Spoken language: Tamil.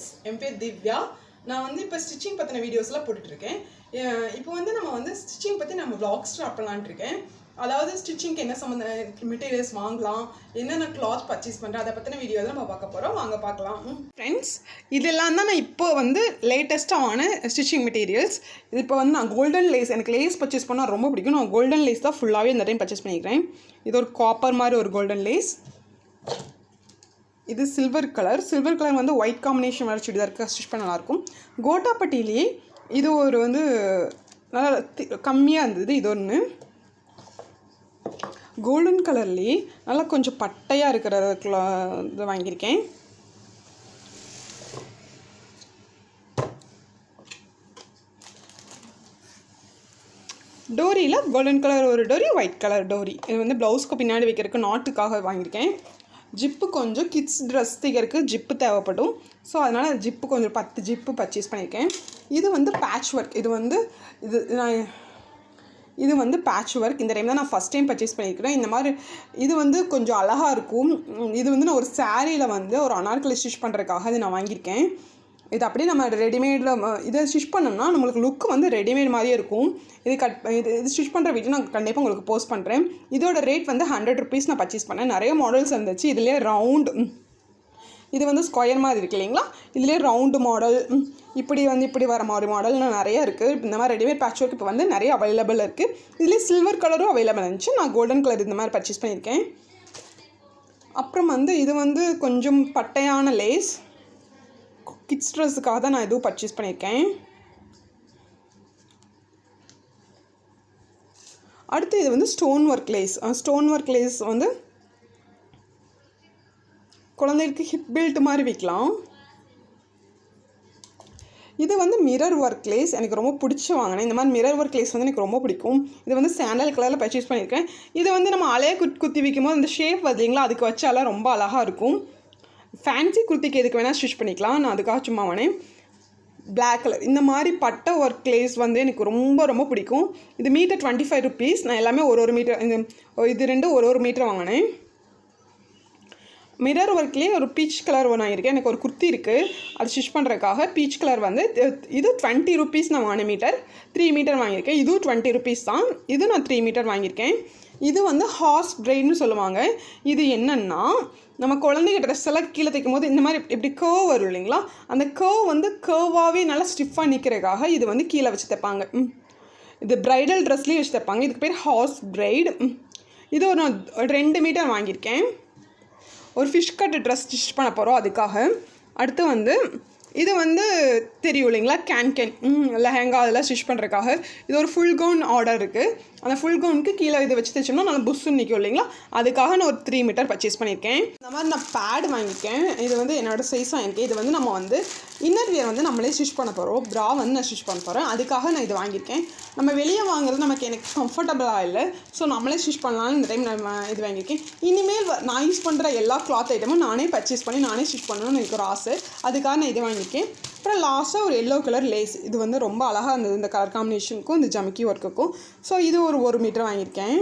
ஃப்ரெண்ட்ஸ் என் பேர் திவ்யா நான் வந்து இப்போ ஸ்டிச்சிங் பற்றின வீடியோஸ்லாம் போட்டுட்ருக்கேன். இப்போ வந்து நம்ம வந்து ஸ்டிச்சிங் பற்றி நம்ம vlog ஸ்டார்ட் பண்ணலான்ட்ருக்கேன். அதாவது ஸ்டிச்சிங்க்கு என்ன சம்மந்த மெட்டீரியல்ஸ் வாங்கலாம் என்னென்ன கிளாத் பர்ச்சேஸ் பண்ணுறேன் அதை பற்றின வீடியோ தான் நம்ம பார்க்க போகிறோம் வாங்க பார்க்கலாம். ஃப்ரெண்ட்ஸ் இதெல்லாம் தான் நான் இப்போ வந்து லேட்டஸ்ட்டான ஸ்டிச்சிங் மெட்டீரியல்ஸ் இது இப்போ வந்து நான் கோல்டன் லேஸ் எனக்கு லேஸ் பர்ச்சேஸ் பண்ணால் ரொம்ப பிடிக்கும். நான் கோல்டன் லேஸ் தான் ஃபுல்லாகவே இந்த டைம் பர்ச்சேஸ் பண்ணிக்கிறேன். இது ஒரு காப்பர் மாதிரி ஒரு கோல்டன் லேஸ் இது சில்வர் கலர் சில்வர் கலர் வந்து ஒயிட் காம்பினேஷன் வர சுடிதாருக்கு ஸ்டிச் பண்ண நல்லாயிருக்கும். கோட்டாப்பட்டிலேயே இது ஒரு வந்து நல்லா கம்மியாக இருந்தது. இது ஒன்று கோல்டன் கலர்லேயே நல்லா கொஞ்சம் பட்டையாக இருக்கிற இது வாங்கியிருக்கேன். டோரியில் கோல்டன் கலர் ஒரு டோரி ஒயிட் கலர் டோரி. இது வந்து ப்ளவுஸ்க்கு பின்னாடி வைக்கிறதுக்கு நாட்டுக்காக வாங்கியிருக்கேன். ஜிப்பு கொஞ்சம் கிட்ஸ் ட்ரெஸ் தைக்கிறதுக்கு ஜிப்பு தேவைப்படும். ஸோ அதனால் ஜிப்பு கொஞ்சம் பத்து ஜிப்பு பர்ச்சேஸ் பண்ணியிருக்கேன். இது வந்து பேட்ச் ஒர்க் இது வந்து இது நான் இது வந்து பேட்ச் ஒர்க் இந்த டைம் தான் நான் ஃபஸ்ட் டைம் பர்ச்சேஸ் பண்ணியிருக்கிறேன். இந்த மாதிரி இது வந்து கொஞ்சம் அழகாக இருக்கும். இது வந்து நான் ஒரு சாரியில் வந்து ஒரு அனார்கலி ஸ்டிச் பண்ணுறதுக்காக இது நான் வாங்கியிருக்கேன். இது அப்படியே நம்ம ரெடிமேடில் இதை ஸ்டிச் பண்ணோம்னா நம்மளுக்கு லுக் வந்து ரெடிமேட் மாதிரியே இருக்கும். இது கட் இது இது ஸ்டிச் பண்ணுற வீடியோ நான் கண்டிப்பாக உங்களுக்கு போஸ்ட் பண்ணுறேன் இதோட ரேட் வந்து ஹண்ட்ரட் ருபீஸ் நான் பர்ச்சேஸ் பண்ணேன். நிறைய மாடல்ஸ் இருந்துச்சு இதுலேயே ரவுண்ட் இது வந்து ஸ்கொயர் மாதிரி இருக்கு இல்லைங்களா? இதுலேயே ரவுண்டு மாடல் இப்படி வந்து இப்படி வர மாதிரி மாடல்னால் நிறைய இருக்குது இந்த மாதிரி ரெடிமேட் பேட்ச் ஒர்க் இப்போ வந்து நிறைய அவைலபிள் இருக்குது இதுலேயே சில்வர் கலரும் அவைலபிள் இருந்துச்சு. நான் கோல்டன் கலர் இந்த மாதிரி பர்ச்சேஸ் பண்ணியிருக்கேன். அப்புறம் வந்து இது வந்து கொஞ்சம் பட்டையான லேஸ் கிட்ஸ் ட்ரெஸ்ஸுக்காக தான் நான் எதுவும் பர்ச்சேஸ் பண்ணியிருக்கேன். அடுத்து இது வந்து stone work lace stone work lace வந்து குழந்தைகளுக்கு ஹிப் பெல்ட் மாதிரி விற்கலாம். இது வந்து மிரர் ஒர்க் லேஸ் எனக்கு ரொம்ப பிடிச்சி வாங்கினேன். இந்த மாதிரி மிரர் ஒர்க் லேஸ் வந்து எனக்கு ரொம்ப பிடிக்கும். இது வந்து சாண்டல் கலரில் பர்ச்சேஸ் பண்ணியிருக்கேன். இது வந்து நம்ம அலைய குத் குத்தி விற்கும் போது இந்த ஷேப் பார்த்தீங்களா அதுக்கு வச்சாலாம் ரொம்ப அழகாக இருக்கும். ஃபேன்சி குர்த்திக்கு எதுக்கு வேணால் ஸ்டிச் பண்ணிக்கலாம். நான் அதுக்காக சும்மா வாங்கினேன். பிளாக் கலர் இந்த மாதிரி பட்டை ஒர்க் லேஸ் வந்து எனக்கு ரொம்ப ரொம்ப பிடிக்கும். இது மீட்டர் டுவெண்ட்டி ஃபைவ் ருபீஸ் நான் எல்லாமே ஒரு ஒரு மீட்டர் இந்த இது ரெண்டு ஒரு ஒரு மீட்டர் வாங்கினேன். மிரர் ஒர்க்லேயே ஒரு பீச் கலர் ஒன்று வாங்கியிருக்கேன் எனக்கு ஒரு குர்த்தி இருக்குது அது ஸ்டிச் பண்ணுறதுக்காக பீச் கலர் வந்து இது- டுவெண்ட்டி ருபீஸ் நான் வாங்கின மீட்டர் த்ரீ மீட்டர் வாங்கியிருக்கேன். இதுவும் டுவெண்ட்டி ருபீஸ் தான். இது நான் த்ரீ மீட்டர் வாங்கியிருக்கேன். இது வந்து ஹார்ஸ் பிரெயின்னு சொல்லுவாங்க. இது என்னென்னா நம்ம குழந்தைங்க ட்ரெஸ் எல்லாம் கீழே தைக்கும் போது இந்த மாதிரி இப்படி கர்வ் வரும் இல்லைங்களா? அந்த கர்வ் வந்து கர்வாகவே நல்லா ஸ்டிஃபாக நிற்கிறதுக்காக இது வந்து கீழே வச்சு தைப்பாங்க. இது ப்ரைடல் ட்ரெஸ்லேயும் வச்சு தைப்பாங்க. இதுக்கு பேர் ஹார்ஸ் பிரைடு இது ஒரு நான் ரெண்டு மீட்டர் வாங்கியிருக்கேன். ஒரு ஃபிஷ் கட் ட்ரெஸ் ஸ்டிச் பண்ண போகிறோம் அதுக்காக அடுத்து வந்து இது வந்து தெரியும் இல்லைங்களா? கேன் கேன் லெஹங்கா அதெல்லாம் ஸ்டிச் பண்ணுறதுக்காக இது ஒரு ஃபுல் கவுன் ஆர்டர் இருக்குது அந்த ஃபுல் கவுனுக்கு கீழே இதை வச்சு தைச்சோம்னா நல்லா புஷ்ஷு நிற்கும் இல்லைங்களா? அதுக்காக நான் ஒரு த்ரீ மீட்டர் பர்ச்சேஸ் பண்ணியிருக்கேன். இந்த மாதிரி நான் பேட் வாங்கியிருக்கேன். இது வந்து என்னோட சைஸ் வாங்கியிருக்கேன் இது வந்து நம்ம வந்து இன்னர் வியர் வந்து நம்மளே ஸ்டிச் பண்ண போகிறோம் ப்ரா வந்து நான் ஸ்டிச் பண்ண போகிறேன் அதுக்காக நான் இது வாங்கியிருக்கேன். நம்ம வெளியே வாங்குறது நமக்கு எனக்கு கம்ஃபர்டபுளாக இல்லை. ஸோ நம்மளே ஸ்டிச் பண்ணலாம்னு இந்த டைம் நான் இது வாங்கியிருக்கேன். இனிமேல் நான் யூஸ் பண்ணுற எல்லா கிளாத் ஐட்டமும் நானே பர்ச்சேஸ் பண்ணி நானே ஸ்டிச் பண்ணணும்னு எனக்கு ஒரு ஆசை. அதுக்காக நான் இது வாங்கி பண்ணியிருக்கேன். அப்புறம் லாஸ்ட்டாக ஒரு எல்லோ கலர் லேஸ் இது வந்து ரொம்ப அழகாக இருந்தது இந்த கலர் காம்பினேஷனுக்கும் இந்த ஜமிக்கி ஒர்க்குக்கும் ஸோ இது ஒரு ஒரு மீட்டர் வாங்கியிருக்கேன்.